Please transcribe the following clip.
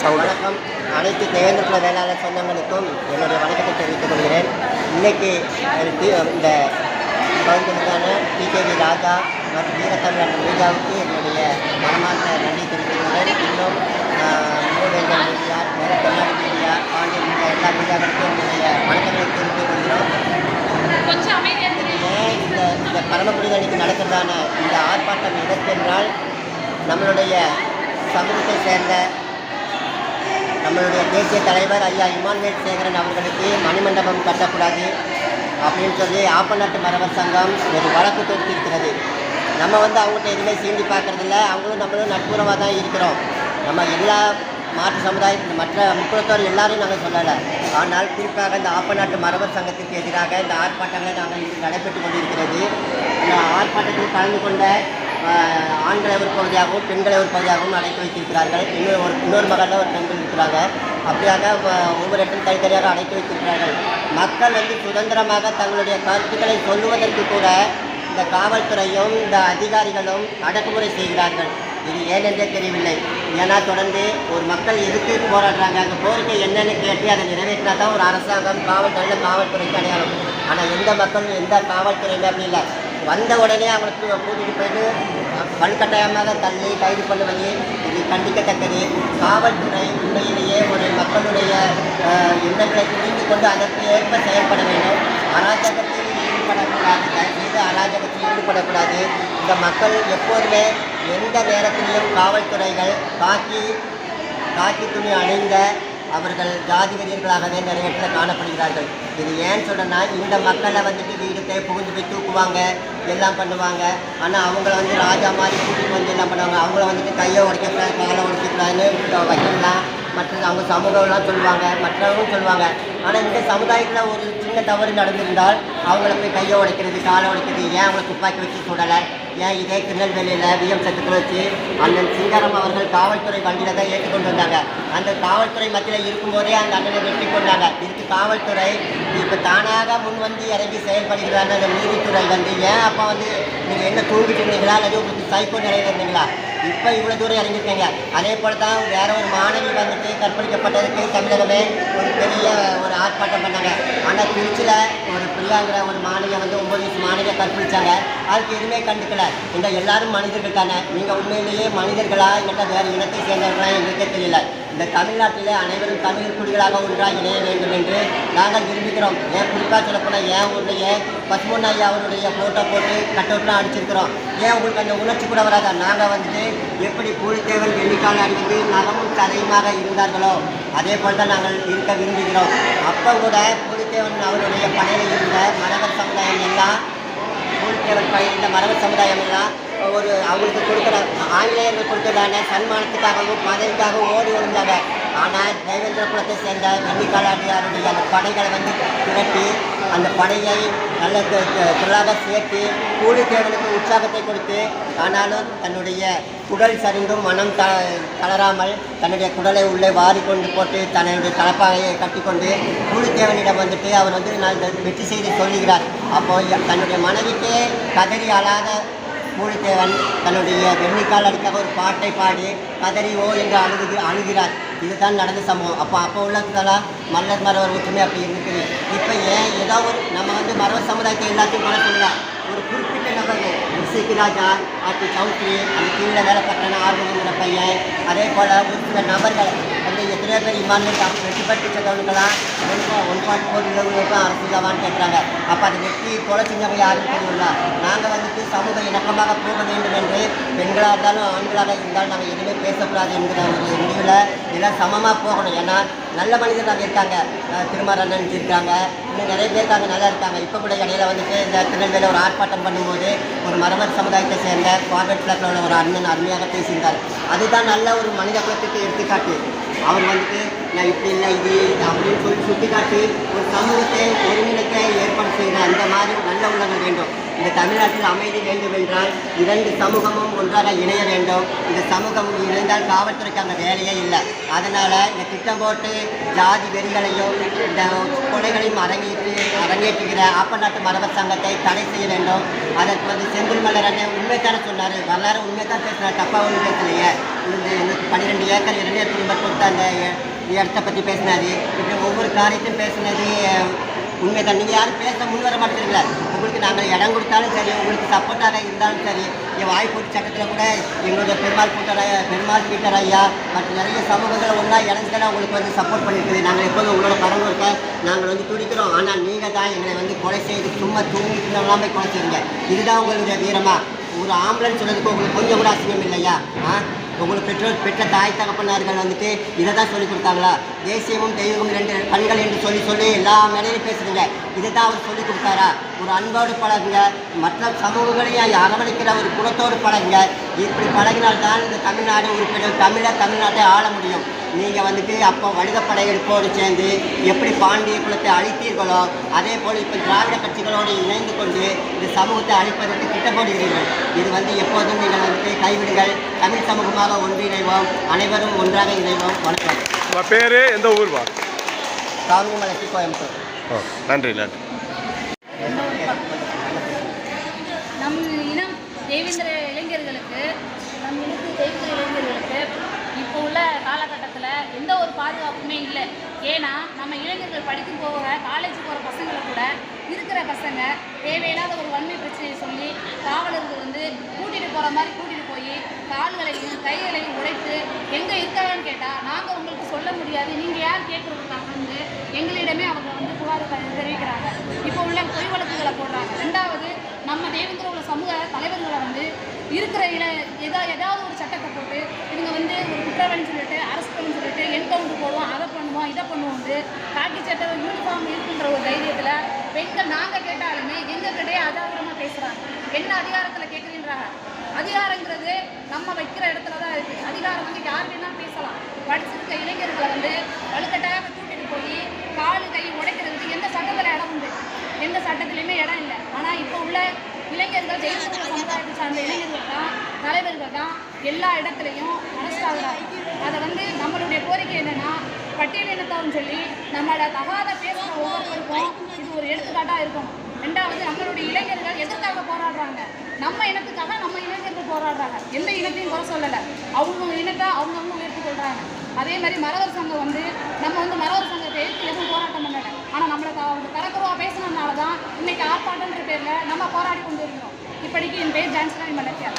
Sound. வணக்கம். அனைத்து தேவேந்திரகுல வேளாளர் சொந்தங்களுக்கும் என்னுடைய வணக்கத்தை தெரிவித்துக் கொள்கிறேன். இன்னைக்கு இந்த பகுதிக்கான டிகேவி ராஜா மற்றும் வீரத்தமிழன் மீடியாவுக்கு என்னுடைய மனமார்ந்த நன்றி தெரிவித்துள்ளேன் இன்னும் மூவேந்தர் மீடியா தமிழ்நாடு மீடியா பாண்டிய மீடியா எல்லா மீடியாக்களுக்கும் என்னுடைய வணக்கங்களை தெரிவித்துக் கொள்கிறோம். இந்த இந்த பரமக்குடி அன்னைக்கு நடக்கிறதான இந்த ஆர்ப்பாட்டம் எதற்கென்றால் நம்மளுடைய சமூகத்தை சேர்ந்த நம்மளுடைய தேசிய தலைவர் ஐயா இமானுவேல் சேகரன் அவர்களுக்கு மணிமண்டபம் கட்டக்கூடாது அப்படின்னு சொல்லி ஆப்பநாட்டு மரவர் சங்கம் ஒரு வழக்கு தொடுத்திருக்கிறது. நம்ம வந்து அவங்கள்ட்ட எதுவுமே சீண்டி பார்க்கறதில்ல. அவங்களும் நம்மளும் நட்புறவாக தான் இருக்கிறோம். நம்ம எல்லா மாற்று சமுதாயத்தில் மற்ற முக்கியத்தோர் எல்லாரையும் நாங்கள் சொல்லலை. ஆனால் குறிப்பாக இந்த ஆப்பநாட்டு மரபர் சங்கத்திற்கு எதிராக இந்த ஆர்ப்பாட்டங்களை நாங்கள் இன்று நடைபெற்று கொண்டிருக்கிறது. இந்த ஆர்ப்பாட்டத்தில் கலந்து கொண்ட ஆண்களை ஒரு பகுதியாகவும் பெண்களை ஒரு பகுதியாகவும் அடைத்து வைத்திருக்கிறார்கள். இன்னொரு ஒரு இன்னொரு மகளில் ஒரு பெண்கள் இருக்கிறாங்க. அப்படியாக ஒவ்வொரு இடத்தில் தனித்தனியாக அடைத்து வைத்திருக்கிறார்கள். மக்கள் வந்து சுதந்திரமாக தங்களுடைய கருத்துக்களை சொல்லுவதற்கு கூட இந்த காவல்துறையும் இந்த அதிகாரிகளும் அடக்குமுறை செய்கிறார்கள். இது ஏனென்றே தெரியவில்லை. ஏன்னா தொடர்ந்து ஒரு மக்கள் எதுக்கு போராடுறாங்க? அந்த கோரிக்கை என்னென்னு கேட்டு அதை நிறைவேற்றினா தான் ஒரு அரசாங்கம் காவல்துறையில் காவல்துறைக்கு அடையாளம். ஆனால் எந்த மக்களும் எந்த காவல்துறையுமே அப்படி இல்லை. வந்த உடனே அவங்களுக்கு கூட்டிகிட்டு போயிட்டு வலுக்கட்டாயமாக தள்ளி கைது பண்ணுவது இது கண்டிக்கத்தக்கது. காவல்துறை உண்மையிலேயே ஒரு மக்களுடைய எண்ணங்களை புரிந்து கொண்டு அதற்கு ஏற்ப செயல்பட வேண்டும். அராஜகத்தில் ஈடுபடக்கூடாது. தயவுசெய்து அராஜகத்தில் ஈடுபடக்கூடாது. இந்த மக்கள் எப்போதுமே எந்த நேரத்திலையும் காவல்துறைகள் காக்கி காக்கி துணி அணிந்த அவர்கள் ஜாதி வெறியர்களாகவே நிறைய இடத்துல காணப்படுகிறார்கள். இது ஏன்னு சொல்றேன்னா இந்த மக்களை வந்துட்டு வீடு புகுந்து போய் தூக்குவாங்க. எல்லாம் பண்ணுவாங்க. ஆனால் அவங்கள வந்து ராஜா மாதிரி கூட்டிட்டு வந்து என்ன பண்ணுவாங்க? அவங்கள வந்துட்டு கையை உடைக்கக்கூடாது காலை உடைக்கக்கூடாதுன்னு வைக்கலாம் மற்ற அவங்க சமூகம்லாம் சொல்லுவாங்க. மற்றவங்களும் சொல்லுவாங்க. ஆனால் இந்த சமுதாயத்தில் ஒரு சின்ன தவறு நடந்திருந்தால் அவங்கள போய் கையை உடைக்கிறது காலை உடைக்கிறது ஏன் அவங்கள துப்பாக்கி வச்சு சுடலை? ஏன் இதே திருநெல்வேலியில் விஎம் சட்டத்தில் வச்சு அண்ணன் சிங்காரம் அவர்கள் காவல்துறை வண்டியில் தான் ஏற்றுக்கொண்டு வந்தாங்க. அந்த காவல்துறை மத்தியில் இருக்கும்போதே அந்த அண்ணனை வெட்டி கொண்டாங்க இதுக்கு காவல்துறை இப்போ தானாக முன் வந்து இறங்கி செயல்படுகிறாங்க அந்த நீதித்துறை வந்து. ஏன் அப்போ வந்து நீங்கள் என்ன தூங்கிட்டு இருந்தீங்களா அல்லது உங்களுக்கு சைக்கோ நிலையில் இருந்தீங்களா? இப்போ இவ்வளோ தூரம் இறங்கிருக்கீங்க அதே போல் தான் வேற ஒரு மாணவி வந்துட்டு கற்பழிக்கப்பட்டதுக்கு தமிழகமே ஒரு பெரிய ஒரு ஆர்ப்பாட்டம் பண்ணாங்க. ஆனால் திருச்சியில் ஒரு பிரியாங்கிற ஒரு மாணவியை வந்து ஒம்பது வயசு மாணவியை கற்பழித்தாங்க அதுக்கு எதுவுமே கண்டுக்கல. இந்த எல்லாரும் மனிதர்கள் தானே நீங்கள் உண்மையிலேயே மனிதர்களா? இல்லை வேறு இனத்தை சேர்ந்தவர்களா? எங்களுக்கே தெரியல. இந்த தமிழ்நாட்டிலே அனைவரும் தமிழ் குடிகளாக ஒன்றாக இணைய வேண்டும் என்று நாங்கள் விரும்புகிறோம். ஏன் குறிப்பாக சொல்லப்போனால் ஏன் உன்னுடைய பசுமன் ஐயா அவருடைய ஃபோட்டோ போட்டு கட்டவுட்லாம் அடிச்சிருக்கிறோம்? ஏன் உங்களுக்கு அந்த உணர்ச்சி கூட வராதா? நாங்கள் வந்துட்டு எப்படி பூலித்தேவன் வெள்ளிக்கால அடித்து நலமும் கதையுமாக இருந்தார்களோ அதே போல் தான் நாங்கள் இருக்க விரும்புகிறோம். அப்போ கூட பூலித்தேவன் அவருடைய படையில் இருந்த மனவர் சமுதாயம் எல்லாம் பூலித்தேவன் இந்த மரபு சமுதாயம் எல்லாம் ஒரு அவங்களுக்கு கொடுக்குற ஆங்கிலேயர்கள் கொடுக்கறதான சன்மானத்துக்காகவும் பதவிக்காகவும் ஓடி வந்தாங்க. ஆனால் தேவேந்திர குலத்தை சேர்ந்த வெள்ளிக்காலாட்டியாருடைய அந்த படைகளை வந்து திரட்டி அந்த படையை நல்ல தி- சேர்த்து கூலி தேவனுக்கு உற்சாகத்தை கொடுத்து ஆனாலும் தன்னுடைய குடல் சரிந்தும் மனம் த தளராமல் தன்னுடைய குடலை உள்ளே வாரி கொண்டு போட்டு தன்னுடைய தலப்பாகையை கட்டிக்கொண்டு கூலித்தேவனிடம் வந்துட்டு அவர் வந்து நான் இந்த வெற்றி செய்தி சொல்லுகிறார். அப்போ தன்னுடைய மனைவிக்கே கதறி அழாத பூலித்தேவன் தன்னுடைய வெண்ணிக்கால் அடிக்காக ஒரு பாட்டை பாடி கதறி ஓ என்று அழுது அழுகிறார். இதுதான் நடந்த சம்பவம். அப்போ அப்போ உள்ளதுக்கெல்லாம் மல்லர் மரவர் ஒற்றுமை அப்படி இருக்குது இப்போ ஏன் ஏதோ ஒரு நம்ம வந்து மரவர் சமுதாயத்தை எல்லாத்தையும் பண்ண சொல்லலாம் ஒரு குறிப்பிட்ட நபர்கள். இசைக்கு ராஜா ஆட்டி சௌத்ரி அந்த கீழே வேலை பார்த்தன ஆர்வங்கிற பையன். அதே போல் ஒரு சில நபர்கள் வந்து எத்தனையோ பேர் இமானுவேல் டாக்டர் வெற்றி சென்றவங்களாம் ஒன் ஒன் பாயிண்ட் ஃபோர் உள்ளவங்களுக்கும் அரசியலாவான்னு கேட்குறாங்க. அப்போ அதை வெற்றி கொலை செஞ்சவங்க யாரும் தெரியல நாங்கள் வந்துட்டு சமூக இணக்கமாக போக வேண்டும் என்று பெண்களாக இருந்தாலும் ஆண்களாக இருந்தாலும் நாங்கள் எதுவுமே பேசக்கூடாது என்கிற ஒரு முடிவில் எல்லாம் சமமாக போகணும். ஏன்னா நல்ல மனிதனாக இருக்காங்க. திருமாரண்ணன் இருக்காங்க. இன்னும் நிறைய பேர் இருக்காங்க நல்லா இருக்காங்க. இப்போ கூட இடையில வந்துட்டு இந்த திருநெல்வேலியில் ஒரு ஆர்ப்பாட்டம் பண்ணும்போது ஒரு மரமர் சமுதாயத்தை சேர்ந்த கார்பரேட் கிளப்பில் உள்ள ஒரு அண்ணன் அருமையாக பேசியிருந்தார். அதுதான் நல்ல ஒரு மனித குலத்துக்கு எடுத்துக்காட்டு. அவர் வந்துட்டு நான் இப்படி இல்லை இது அப்படின்னு சொல்லி சுட்டி காட்டி ஒரு சமூகத்தை ஒருங்கிணைக்க ஏற்பாடு செய்கிற அந்த மாதிரி நல்ல உள்ளங்கள் வேண்டும். இந்த தமிழ்நாட்டில் அமைதி வேண்டும் என்றால் இரண்டு சமூகமும் ஒன்றாக இணைய வேண்டும். இந்த சமூகம் இணைந்தால் காவல்துறைக்கு அந்த வேலையே இல்லை. அதனால் இந்த திட்டம் போட்டு ஜாதி வெறிகளையும் இந்த கொலைகளையும் அரங்கேற்றி அரங்கேற்றுகிற ஆப்பநாட்டு மரபர் சங்கத்தை தடை செய்ய வேண்டும். அதற்கு வந்து செந்தில் மலர் அண்ணன் உண்மைத்தானே சொன்னார். வரலாறு உண்மைத்தான் பேசினார். தப்பாக ஒன்றும் பேசலையே. இந்த எங்களுக்கு பன்னிரெண்டு ஏக்கர் இளைஞர் குடும்பம் கொடுத்த அந்த இடத்தை பற்றி பேசினாரு. இப்படி ஒவ்வொரு காரியத்தையும் பேசினது உண்மைதான். நீங்கள் யாரும் பேச முன் வர மாட்டேங்கிறீங்களா உங்களுக்கு நாங்கள் இடம் கொடுத்தாலும் சரி உங்களுக்கு சப்போர்ட்டாக இருந்தாலும் சரி என் வாய்ப்பூட்டு சட்டத்தில் கூட எங்களோட பெருமாள் கூட்டராய பெருமாள் பீட்டர் ஐயா மற்ற நிறைய சமூகங்கள் ஒன்றா இணைஞ்சு உங்களுக்கு வந்து சப்போர்ட் பண்ணியிருக்குது. நாங்கள் எப்போதும் உங்களோட பரம்பு இருக்க நாங்கள் வந்து துடிக்கிறோம். ஆனால் நீங்கள் தான் எங்களை வந்து கொலை செய்து சும்மா தூங்கிட்டு எல்லாமே கொலை செய்யுங்க இதுதான் உங்களுடைய வீரமாக ஒரு ஆம்புலன்ஸ் சொல்கிறதுக்கு உங்களுக்கு கொஞ்சம் கூட அசிங்கம் இல்லையா? ஆ? உங்களுக்கு பெற்றோர் பெற்ற தாய் தகப்பனார்கள் வந்துட்டு இதை தான் சொல்லி கொடுத்தாங்களா? தேசியமும் தெய்வமும் ரெண்டு கண்கள் என்று சொல்லி சொல்லி எல்லா மேடையிலும் பேசுதுங்க இதை தான் அவர் சொல்லி கொடுத்தாரா? ஒரு அன்போடு பழகுங்க. மற்ற சமூகங்களையும் அரவணைக்கிற ஒரு குணத்தோடு பழகுங்க. இப்படி பழகினால்தான் இந்த தமிழ்நாடு உறுப்பினர் தமிழை தமிழ்நாட்டை ஆள முடியும். நீங்கள் வந்துட்டு அப்போ வணிக படையெடுப்போடு சேர்ந்து எப்படி பாண்டிய குலத்தை அழித்தீர்களோ அதே போல் இப்போ திராவிட கட்சிகளோடு இணைந்து கொண்டு இந்த சமூகத்தை அழிப்பதற்கு திட்டம் போடுகிறீர்கள் இது வந்து எப்போதும் நீங்கள் வந்துட்டு கைவிடுங்கள். தமிழ் சமூகமாக ஒன்றிணைவோம். அனைவரும் ஒன்றாக இணைவோம். வணக்கம். பேர்? எந்த ஊர்வா காங்கமலசி கோயம்புத்தூர். ஓ நன்றி நன்றி. நம் இனம் தேவேந்திர இளைஞர்களுக்கு நம் இனத்து தேவேந்திர இளைஞர்களுக்கு உள்ள காலகட்டத்தில் எந்த ஒரு பாதுகாப்புமே இல்லை. ஏன்னா நம்ம இளைஞர்கள் படிக்கும் போகிற காலேஜ் போகிற பசங்களை கூட இருக்கிற பசங்க தேவையில்லாத ஒரு வன்மை பிரச்சனையை சொல்லி காவலர்கள் வந்து கூட்டிகிட்டு போகிற மாதிரி கூட்டிகிட்டு போய் கால்களையும் கைகளையும் உடைத்து எங்கே இருக்காங்கன்னு கேட்டால் நாங்கள் உங்களுக்கு சொல்ல முடியாது. நீங்கள் யார் கேட்குறதுக்காகன்னு எங்களிடமே அவங்க வந்து புகார் தெரிவிக்கிறாங்க. இப்போ உள்ள பொய் வழக்குகளை போடுறாங்க. ரெண்டாவது நம்ம தேவேந்திர உள்ள சமூக தலைவர்களை வந்து இருக்கிற இட எதா ஏதாவது ஒரு சட்டத்தை போட்டு இவங்க வந்து ஒரு குற்றவாளின்னு சொல்லிட்டு அரசு பண்ணு சொல்லிட்டு என்கவுண்டர் போடுவோம் அதை பண்ணுவோம் இதை பண்ணுவோம் வந்து காக்கி சட்டை யூனிஃபார்ம் இருக்குன்ற ஒரு தைரியத்தில் பெண்கள் நாங்கள் கேட்டாலுமே எங்ககிட்டயே அதாவரமாக பேசுகிறாங்க என்ன அதிகாரத்தில் கேட்குறீன்றாங்க அதிகாரங்கிறது நம்ம வைக்கிற இடத்துல தான் இருக்குது அதிகாரம் வந்து யார் வேணாலும் பேசலாம். படிச்சிருக்க இளைஞர்களை வந்து வலுக்கட்டாயமாக தூக்கிட்டு போய் கால் கை உடைக்கிறதுக்கு எந்த சட்டத்தில் இடம் உண்டு? எந்த சட்டத்திலையுமே இடம் இல்லை. ஆனால் இப்போ உள்ள இளைஞர்கள் ஜெயிலுக்குள்ள சமுதாயத்தை சார்ந்த இளைஞர்கள் தான் தலைவர்கள் தான் எல்லா இடத்துலையும் அரசாகிறாங்க அதை வந்து நம்மளுடைய கோரிக்கை என்னென்னா பட்டியல் சொல்லி நம்மளை தகாத பேசுகிற ஒவ்வொருவருக்கும் இது ஒரு எடுத்துக்காட்டாக இருக்கும். ரெண்டாவது நம்மளுடைய இளைஞர்கள் எதற்காக போராடுறாங்க? நம்ம இனத்துக்காக நம்ம இளைஞர்கள் போராடுறாங்க. எந்த இனத்தையும் குறை சொல்லலை. அவங்க இனத்தை அவங்கவுங்க அதே மாதிரி மரவர் சங்கம் வந்து நம்ம வந்து மரவர் சங்கத்தை எதிர்த்து எதுவும் போராட்டம் பண்ணல. ஆனால் நம்மளை அவங்க தரக்குறவா பேசினதுனால தான் இன்னைக்கு ஆர்ப்பாட்டம்ன்ற பேரில் நம்ம போராடி கொண்டு இருக்கிறோம் இப்படிக்கு என் பேர் ஜான்சனா மலர்த்தியா